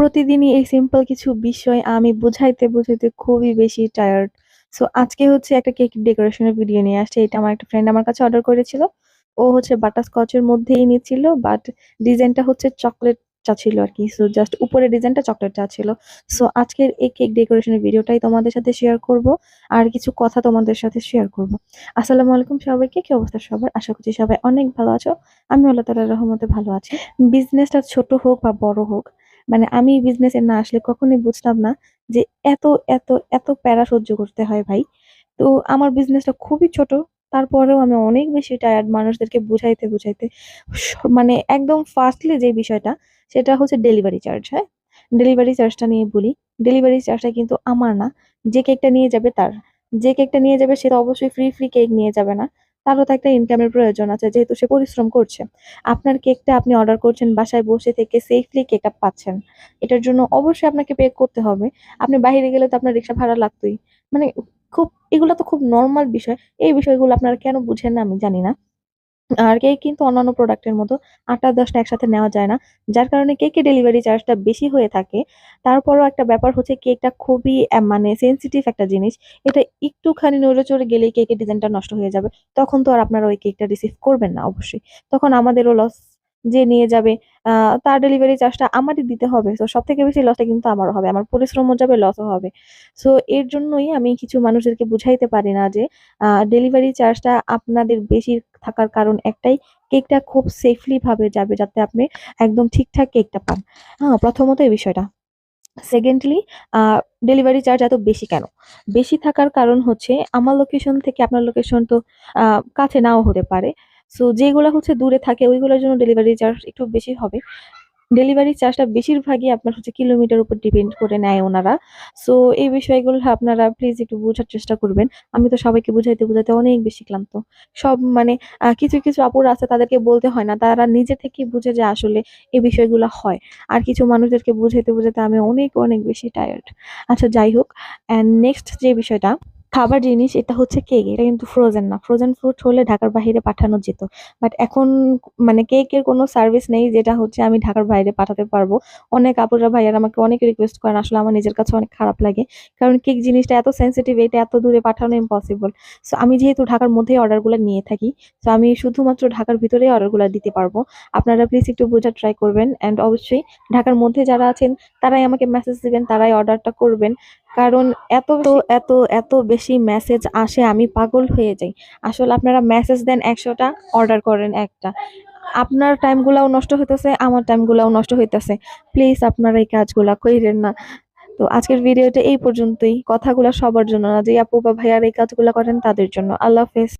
প্রতিদিনই এই সিম্পল কিছু বিষয় আমি বুঝাইতে, বুঝাইতে খুবই বেশি টায়ার্ড। সো আজকে হচ্ছে একটা কেক ডেকোরেশনের ভিডিও নিয়ে আসছে এটা আমার একটা ফ্রেন্ড আমার কাছে অর্ডার করেছিল। ও হচ্ছে বাটারস্কচের মধ্যেই নিচ্ছিল বাট ডিজাইনটা হচ্ছে চকোলেট চাচ্ছিল আরকি। সো জাস্ট উপরের ডিজাইনটা চকোলেট চাচ্ছিল। সো আজকের এই কেক ডেকোরেশনের ভিডিওটাই তোমাদের সাথে শেয়ার করব। আর কিছু কথা তোমাদের সাথে শেয়ার করব। আসসালামু আলাইকুম সবাইকে। কি অবস্থা সবার? আশা করছি সবাই অনেক ভালো আছো। আমি আল্লাহ তাআলার রহমতে ভালো আছি। বিজনেসটা ছোট হোক বা বড় হোক মানে আমি বিজনেসে না আসলে কখনোই বুঝতাম না যে এত, এত, এত প্যারা সহ্য করতে হয় ভাই। তো আমার বিজনেসটা খুবই ছোট। তারপরেও আমি অনেক বেশি টায়ার্ড মানুষদেরকে বুঝাইতে, বুঝাইতে। মানে একদম ফার্স্টলি যে বিষয়টা সেটা হচ্ছে ডেলিভারি চার্জ, হ্যাঁ? ডেলিভারি চার্জটা নিয়ে বলি। ডেলিভারি চার্জটা কিন্তু আমার না। যে কেকটা নিয়ে যাবে তার। যে কেকটা নিয়ে যাবে সে অবশ্যই ফ্রি, ফ্রি কেক নিয়ে যাবে না। তারও তো একটা ইনকামের প্রয়োজন আছে, যেহেতু সে পরিশ্রম করছে। আপনার কেকটা আপনি অর্ডার করছেন, বাসায় বসে থেকে সেফলি কেক আপ পাচ্ছেন। এটার জন্য অবশ্যই আপনাকে পে করতে হবে। আপনি বাইরে গেলে তো আপনার রিক্সা ভাড়া লাগতোই মানে খুব, এগুলো তো খুব নর্মাল বিষয়। এই বিষয়গুলো আপনারা কেন বুঝেন না আমি জানি না। আর কেক কিন্তু অন্যান্য প্রোডাক্টের মতো ৮ টা ১০ একসাথে নেওয়া যায় না। যার কারণে কেকের ডেলিভারি চার্জটা বেশি হয়ে থাকে। তারপরও একটা ব্যাপার হচ্ছে কেকটা খুবই মানে সেন্সিটিভ একটা জিনিস। এটা একটুখানি নড়ে চড়ে গেলেই কেকের ডিজাইনটা নষ্ট হয়ে যাবে। তখন তো আর আপনারা ওই কেকটা রিসিভ করবেন না, অবশ্যই। তখন আমাদেরও লস। যে নিয়ে যাবে তার ডেলিভারি চার্জটা আমারই দিতে হবে। তো সব থেকে বেশি লসটা কিন্তু আমারও হবে। আমার পরিশ্রমও যাবে, লসও হবে। সো এর জন্যই আমি কিছু মানুষদেরকে বুঝাইতে পারি না যে ডেলিভারি চার্জটা আপনাদের বেশি থাকার কারণ একটাই, কেকটা খুব সেফলি ভাবে যাবে যাতে আপনি একদম ঠিকঠাক কেকটা পান। হ্যাঁ, প্রথমত এই বিষয়টা। সেকেন্ডলি ডেলিভারি চার্জ এত বেশি কেন? বেশি থাকার কারণ হচ্ছে আমার লোকেশন থেকে আপনার লোকেশন তো কাছে নাও হতে পারে। সো যেগুলা হচ্ছে দূরে থাকে ওইগুলোর জন্য ডেলিভারি চার্জ একটু বেশি হবে। ডেলিভারি চার্জটা বেশিরভাগই আপনার হচ্ছে কিলোমিটার উপর ডিপেন্ড করে নেয় ওনারা। সো এই বিষয়গুলো আপনারা প্লিজ একটু বোঝার চেষ্টা করবেন। আমি তো সবাইকে বুঝাইতে, বুঝাইতে অনেক বেশি ক্লান্ত। সব মানে কিছু, কিছু আপুরা আছে তাদেরকে বলতে হয় না। তারা নিজে থেকেই বুঝে যে আসলে এই বিষয়গুলো হয়। আর কিছু মানুষদেরকে বুঝাইতে, বুঝাইতে আমি অনেক, অনেক বেশি টায়ার্ড। আচ্ছা যাই হোক অ্যান্ড নেক্সট যে বিষয়টা খাবার জিনিস এটা হচ্ছে কেক। এটা কিন্তু ফ্রোজেন না। ফ্রোজেন ফ্রুট হলে ঢাকার বাহিরে পাঠানো যেত। বাট এখন মানে কেকের কোনো সার্ভিস নেই যেটা হচ্ছে আমি ঢাকার বাইরে পাঠাতে পারব। অনেক আপুরা ভাইয়ারা আমাকে অনেক রিকোয়েস্ট করেন। আসলে আমার নিজের কাছে অনেক খারাপ লাগে। কারণ কেক জিনিসটা এত সেন্সিটিভ এটা এত দূরে পাঠানো ইম্পসিবল। সো আমি যেহেতু ঢাকার মধ্যেই অর্ডারগুলা নিয়ে থাকি। সো আমি শুধুমাত্র ঢাকার ভিতরেই অর্ডারগুলা দিতে পারব। আপনারা প্লিজ একটু বোঝার ট্রাই করবেন অ্যান্ড অবশ্যই ঢাকার মধ্যে যারা আছেন তারাই আমাকে মেসেজ দিবেন, তারাই অর্ডারটা করবেন। কারণ এত তো এত, এত বেশি মেসেজ আসে আমি পাগল হয়ে যাই। আসলে আপনারা মেসেজ দেন একশোটা অর্ডার করেন ১ টা। আপনার টাইমগুলাও নষ্ট হইতেছে, আমার টাইমগুলাও নষ্ট হইতেছে। প্লিজ আপনারা এই কাজগুলা কইরেন না। তো আজকের ভিডিওটা এই পর্যন্তই। কথাগুলো সবার জন্য না। যে আপু বা ভাইয়ার এই কাজগুলো করেন তাদের জন্য। আল্লাহ হাফেজ।